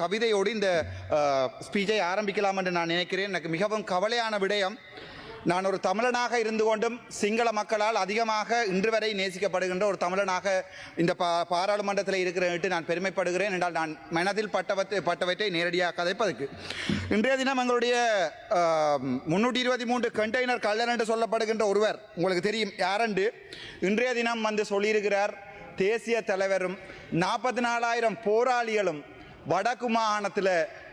கவிதையோடு இந்த ஸ்பீச்சை ஆரம்பிக்கலாம் என்று நான் நினைக்கிறேன். எனக்கு மிகவும் கவலையான விடயம் நான் ஒரு தமிழனாக இருந்து கொண்டும் சிங்கள மக்களால் அதிகமாக இன்று வரை நேசிக்கப்படுகின்ற ஒரு தமிழனாக இந்த பா பாராளுமன்றத்தில் இருக்கிறேன் நான் பெருமைப்படுகிறேன் என்றால் நான் மனதில் பட்டவற்றை பட்டவற்றை நேரடியாக கதைப்பதற்கு. இன்றைய தினம் எங்களுடைய முன்னூற்றி இருபத்தி மூன்று கண்டெய்னர் கள்ளன் என்று சொல்லப்படுகின்ற ஒருவர் உங்களுக்கு தெரியும் யாரென்று இன்றைய தினம் வந்து சொல்லியிருக்கிறார் தேசிய தலைவரும் நாற்பத்தி நாலாயிரம் போராளிகளும் வடக்கு மாகாணத்தில்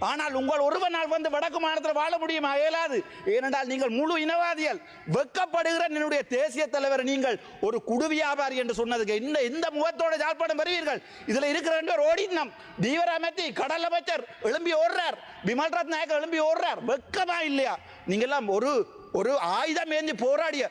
ஆனால் உங்கள் ஒருவனால் வந்து வடக்கு மாநிலத்தில் வாழ முடியுமா? இயலாது. ஏனென்றால் நீங்கள் முழு இனவாதிகள். வெக்கப்படுகிற என்னுடைய தேசிய தலைவர் நீங்கள் ஒரு குடு வியாபாரி என்று சொன்னதுக்கு இந்த இந்த முகத்தோட ஜாழ்ப்பாணம் வருவீர்கள். இதில் இருக்கிற ரெண்டு பேர் ஓடினம் தீவிர அமைத்தி கடல் அமைச்சர் எழும்பி ஓடுறார். விமல் ரத் நாயக்கர் எழும்பி ஓடுறார். வெக்கமா இல்லையா? நீங்கெல்லாம் ஒரு ஒரு ஆயுதம் ஏந்தி போராடிய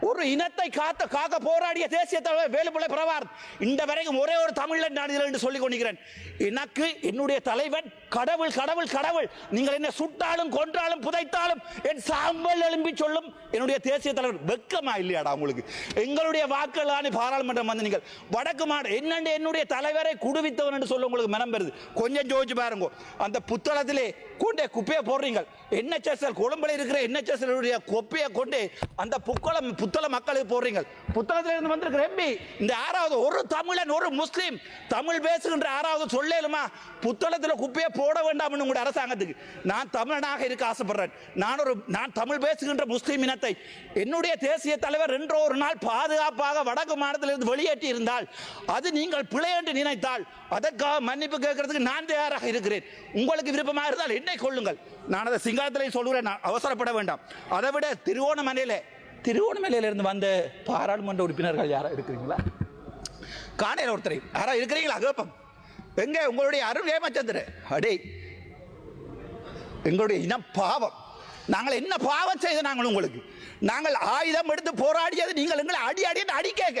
ஒரு இனத்தை காத்த காக்க போராடிய தேசிய தலைவர் வேலுப்பிள்ளை பிரபார் இந்த வரைக்கும் ஒரே ஒரு தமிழன் நான் இதில் என்று சொல்லிக் கொண்டிருக்கிறேன். எனக்கு என்னுடைய தலைவன் கடவுள் கடவுள் கடவுள். நீங்கள் என்ன சுட்டாலும் கொன்றாலும் புதைத்தாலும் என் சாம்பல் எழும்பி சொல்லும் என்னுடைய தேசிய தலைவர். வெக்கமா இல்லையாடா உங்களுக்கு? எங்களுடைய வாக்குகளான பாராளுமன்றம் வந்து நீங்கள் வடக்கு மாடு என்னண்டு என்னுடைய தலைவரை குடுவித்தவன் என்று சொல்ல உங்களுக்கு மனம் பெறுது கொஞ்சம் ஜோதிச்சு பாருங்க. அந்த புத்தளத்திலே கூண்டே குப்பையை போடுறீங்க என்ஹெச்எஸ்எல் கொழும்புல இருக்கிற என்ஹெச்எஸ்எல் உடைய குப்பையை கொண்டு அந்த புக்களம் புத்தள மக்களுக்கு போடுறீங்க புத்தளத்தில் இருந்து வந்திருக்கிற எம்பி இந்த ஆறாவது ஒரு தமிழன் ஒரு முஸ்லீம் தமிழ் பேசுகின்ற ஆறாவது சொல்லலுமா புத்தளத்தில் குப்பையை போட வேண்டாம் உங்களுடைய அரசாங்கத்துக்கு. நான் தமிழனாக இருக்க ஆசைப்படுறேன். நான் ஒரு நான் தமிழ் பேசுகின்ற முஸ்லீம் இனத்தை என்னுடைய தேசிய தலைவர் என்ற ஒரு நாள் பாதுகாப்பாக வடக்கு மாநிலத்திலிருந்து வெளியேற்றி இருந்தால் அது நீங்கள் பிழை என்று நினைத்தால் அதற்காக மன்னிப்பு கேட்கறதுக்கு நான் தயாராக இருக்கிறேன். உங்களுக்கு விருப்பமாக இருந்தால் என்னை கொள்ளுங்கள் நான் அதை சிங்களத்திலே சொல்கிறேன் நான் அவசரப்பட வேண்டாம். அதை விட திருவோணமலையில திருவோணமலையிலிருந்து வந்த பாராளுமன்ற உறுப்பினர்கள் யாரா இருக்கிறீங்களா? காணையில் ஒருத்தரை. யாரா இருக்கிறீங்களா? கேப்பம். எங்க? உங்களுடைய அருண் ஏமாச்சந்திர அடே எங்களுடைய இனம் பாவம். நாங்கள் என்ன பாவம் செய்த நாங்கள் உங்களுக்கு? நாங்கள் ஆயுதம் எடுத்து போராடியது நீங்கள் எங்களை அடி அடி அடி கேட்க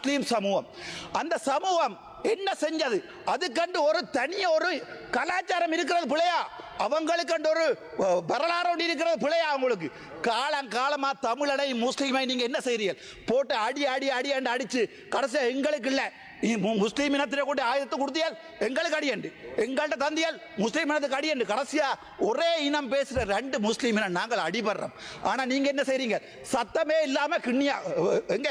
முஸ்லீம் சமூகம். அந்த சமூகம் என்ன செஞ்சது? அதுக்கண்டு ஒரு தனிய ஒரு கலாச்சாரம் இருக்கிறது பிள்ளையா? அவங்களுக்கு ஒரு வரலாறு ஒன்று இருக்கிறது பிள்ளையா அவங்களுக்கு? காலம் காலமா தமிழனை முஸ்லீமை நீங்க என்ன செய்றீர்கள்? போட்டு அடி அடி அடி அண்டு அடிச்சு கடைசியா எங்களுக்கு இல்லை. நீ முஸ்லீம் இனத்திலே கொண்டு ஆயுதத்தை கொடுத்தியால் எங்களுக்கு அடியண்டு எங்கள்கிட்ட தந்தியால் முஸ்லீம் இனத்துக்கு அடியண்டு கடைசியா ஒரே இனம் பேசுற ரெண்டு முஸ்லீம் இனம் நாங்கள் அடிபடுறோம். ஆனா நீங்க என்ன செய்றீங்க? சத்தமே இல்லாம கிண்ணியா எங்கே எங்க?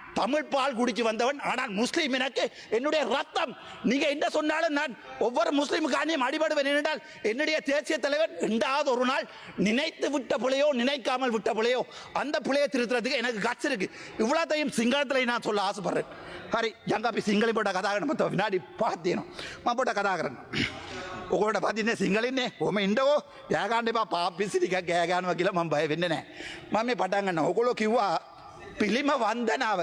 தமிழ் பால் குடிச்சு வந்தவன் ஆனால் முஸ்லீம் எனக்கு என்னுடைய ரத்தம் நீங்க என்ன சொன்னாலும் நான் ஒவ்வொரு முஸ்லீமுக்கானியும் அடிபடுவேன் என்றால் என்னுடைய தேசிய தலைவர் ரெண்டாவது ஒரு நாள் நினைத்து விட்ட பிள்ளையோ நினைக்காமல் விட்ட பிள்ளையோ அந்த பிள்ளையை திருத்துறதுக்கு எனக்கு கட்சி இருக்கு இவ்வளோத்தையும் சிங்களத்தில் நான் சொல்ல ஆசைப்படுறேன் ஹரி ஜங்காப்பி சிங்களி போட்ட கதாகரன் மற்ற வினாடி பார்த்தேனும் மா போட்ட கதாகரன் ඔකොට පතින්නේ සිංහලින්නේ හොම ඉන්ඩකෝ යෑගන්ඩපා පාපිසිටික ගෑගානුව කියලා මම බය වෙන්න නෑ මම මේ පටන්ගන්න ඔකොලො කිව්වා පිළිම වන්දනාව.